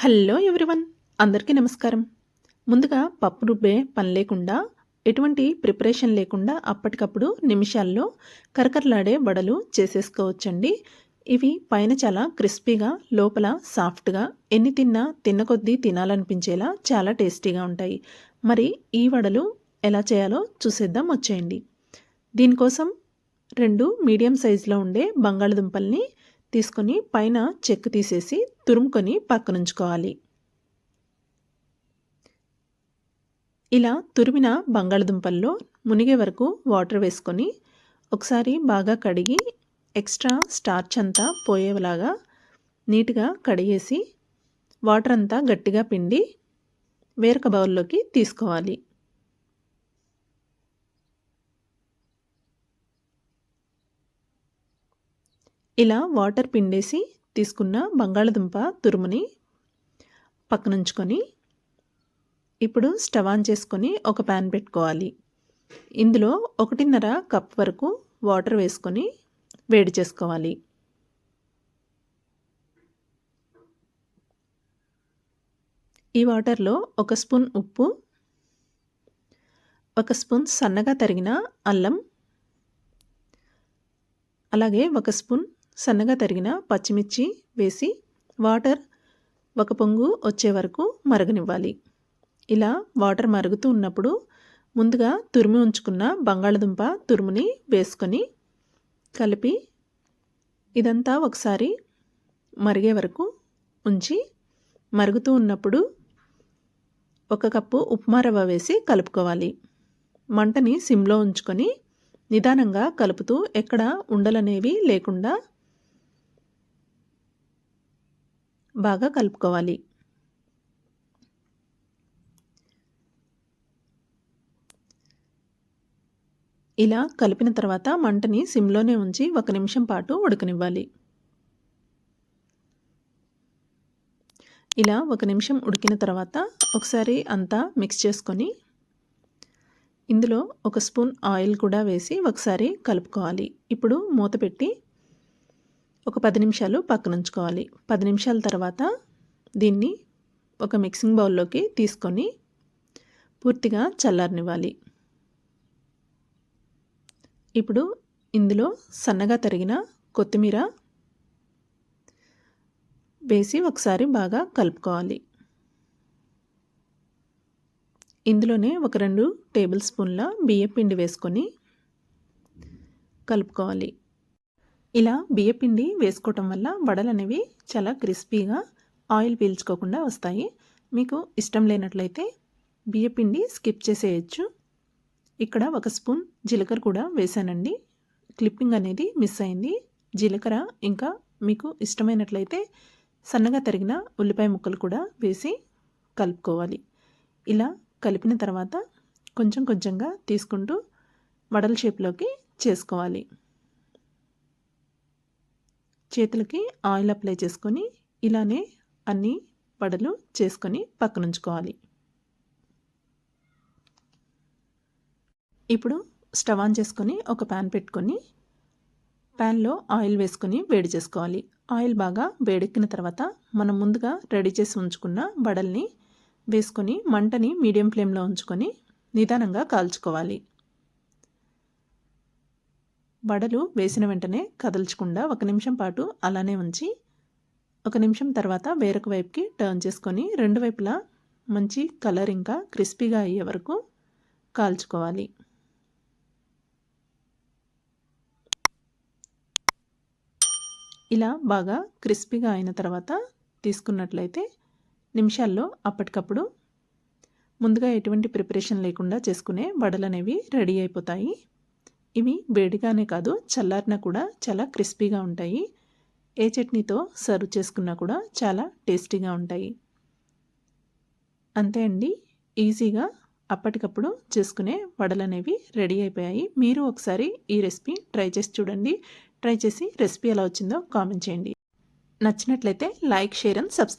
Hello everyone అందరికీ నమస్కారం. ముందుగా పప్పు రుబ్బే పని లేకుండా ఎటువంటి ప్రిపరేషన్ లేకుండా అప్పటికప్పుడు నిమిషాల్లో కరకరలాడే వడలు చేసేసుకోవచ్చండి. ఇవి పైన చాలా క్రిస్పీగా లోపల సాఫ్ట్గా ఎన్ని తిన్నా తిన్న కొద్దీ తినాలనిపించేలా చాలా టేస్టీగా ఉంటాయి. మరి ఈ వడలు ఎలా చేయాలో చూసేద్దాం వచ్చేయండి. దీనికోసం రెండు మీడియం సైజులో ఉండే బంగాళదుంపల్ని తీసుకొని పైన చెక్ తీసేసి తురుముకొని పక్కనుంచుకోవాలి. ఇలా తురిమిన బంగాళదుంపల్లో మునిగే వరకు వాటర్ వేసుకొని ఒకసారి బాగా కడిగి ఎక్స్ట్రా స్టార్చ్ అంతా పోయేలాగా నీట్గా కడిగేసి వాటర్ అంతా గట్టిగా పిండి వేరొక బౌల్లోకి తీసుకోవాలి. ఇలా వాటర్ పిండేసి తీసుకున్న బంగాళదుంప తురుముని పక్కనుంచుకొని ఇప్పుడు స్టవ్ ఆన్ చేసుకొని ఒక ప్యాన్ పెట్టుకోవాలి. ఇందులో ఒకటిన్నర కప్ వరకు వాటర్ వేసుకొని వేడి చేసుకోవాలి. ఈ వాటర్లో ఒక స్పూన్ ఉప్పు ఒక స్పూన్ సన్నగా తరిగిన అల్లం అలాగే ఒక స్పూన్ సన్నగా తరిగిన పచ్చిమిర్చి వేసి వాటర్ ఒక పొంగు వచ్చే వరకు మరగనివ్వాలి. ఇలా వాటర్ మరుగుతూ ఉన్నప్పుడు ముందుగా తురిమి ఉంచుకున్న బంగాళదుంప తురుముని వేసుకొని కలిపి ఇదంతా ఒకసారి మరిగే వరకు ఉంచి మరుగుతూ ఉన్నప్పుడు ఒక కప్పు ఉప్మా రవ్వ వేసి కలుపుకోవాలి. మంటని సిమ్లో ఉంచుకొని నిదానంగా కలుపుతూ ఎక్కడ ఉండలనేవి లేకుండా బాగా కలుపుకోవాలి. ఇలా కలిపిన తర్వాత మంటని సిమ్లోనే ఉంచి ఒక నిమిషం పాటు ఉడకనివ్వాలి. ఇలా ఒక నిమిషం ఉడికిన తర్వాత ఒకసారి అంతా మిక్స్ చేసుకొని ఇందులో ఒక స్పూన్ ఆయిల్ కూడా వేసి ఒకసారి కలుపుకోవాలి. ఇప్పుడు మూత పెట్టి ఒక పది నిమిషాలు పక్కన ఉంచుకోవాలి. పది నిమిషాల తర్వాత దీన్ని ఒక మిక్సింగ్ బౌల్లోకి తీసుకొని పూర్తిగా చల్లారనివ్వాలి. ఇప్పుడు ఇందులో సన్నగా తరిగిన కొత్తిమీర వేసి ఒకసారి బాగా కలుపుకోవాలి. ఇందులోనే ఒక రెండు టేబుల్ స్పూన్ల బియ్యపిండి వేసుకొని కలుపుకోవాలి. ఇలా బియ్యపిండి వేసుకోవటం వల్ల వడలు అనేవి చాలా క్రిస్పీగా ఆయిల్ పీల్చుకోకుండా వస్తాయి. మీకు ఇష్టం లేనట్లయితే బియ్యపిండి స్కిప్ చేసేయచ్చు. ఇక్కడ ఒక స్పూన్ జీలకర్ర కూడా వేసానండి క్లిప్పింగ్ అనేది మిస్ అయింది. జీలకర్ర ఇంకా మీకు ఇష్టమైనట్లయితే సన్నగా తరిగిన ఉల్లిపాయ ముక్కలు కూడా వేసి కలుపుకోవాలి. ఇలా కలిపిన తర్వాత కొంచెం కొంచెంగా తీసుకుంటూ వడల షేప్లోకి చేసుకోవాలి. చేతులకి ఆయిల్ అప్లై చేసుకొని ఇలానే అన్ని వడలు చేసుకొని పక్కనుంచుకోవాలి. ఇప్పుడు స్టవ్ ఆన్ చేసుకొని ఒక ప్యాన్ పెట్టుకొని ప్యాన్లో ఆయిల్ వేసుకొని వేడి చేసుకోవాలి. ఆయిల్ బాగా వేడెక్కిన తర్వాత మనం ముందుగా రెడీ చేసి ఉంచుకున్న వడల్ని వేసుకొని మంటని మీడియం ఫ్లేమ్లో ఉంచుకొని నిదానంగా కాల్చుకోవాలి. వడలు వేసిన వెంటనే కదల్చకుండా ఒక నిమిషం పాటు అలానే ఉంచి ఒక నిమిషం తర్వాత వేరొక వైపుకి టర్న్ చేసుకొని రెండు వైపులా మంచి కలర్ ఇంకా క్రిస్పీగా అయ్యే వరకు కాల్చుకోవాలి. ఇలా బాగా క్రిస్పీగా అయిన తర్వాత తీసుకున్నట్లయితే నిమిషాల్లో అప్పటికప్పుడు ముందుగా ఎటువంటి ప్రిపరేషన్ లేకుండా చేసుకునే వడలు అనేవి రెడీ అయిపోతాయి. ఇవి వేడిగానే కాదు చల్లారిన కూడా చాలా క్రిస్పీగా ఉంటాయి. ఏ చట్నీతో సర్వ్ చేసుకున్నా కూడా చాలా టేస్టీగా ఉంటాయి. అంతే అండి. ఈజీగా అప్పటికప్పుడు చేసుకునే వడలు అనేవి రెడీ అయిపోయాయి. మీరు ఒకసారి ఈ రెసిపీ ట్రై చేసి చూడండి. ట్రై చేసి రెసిపీ ఎలా వచ్చిందో కామెంట్ చేయండి. నచ్చినట్లయితే లైక్ షేర్ అండ్ సబ్స్క్రైబ్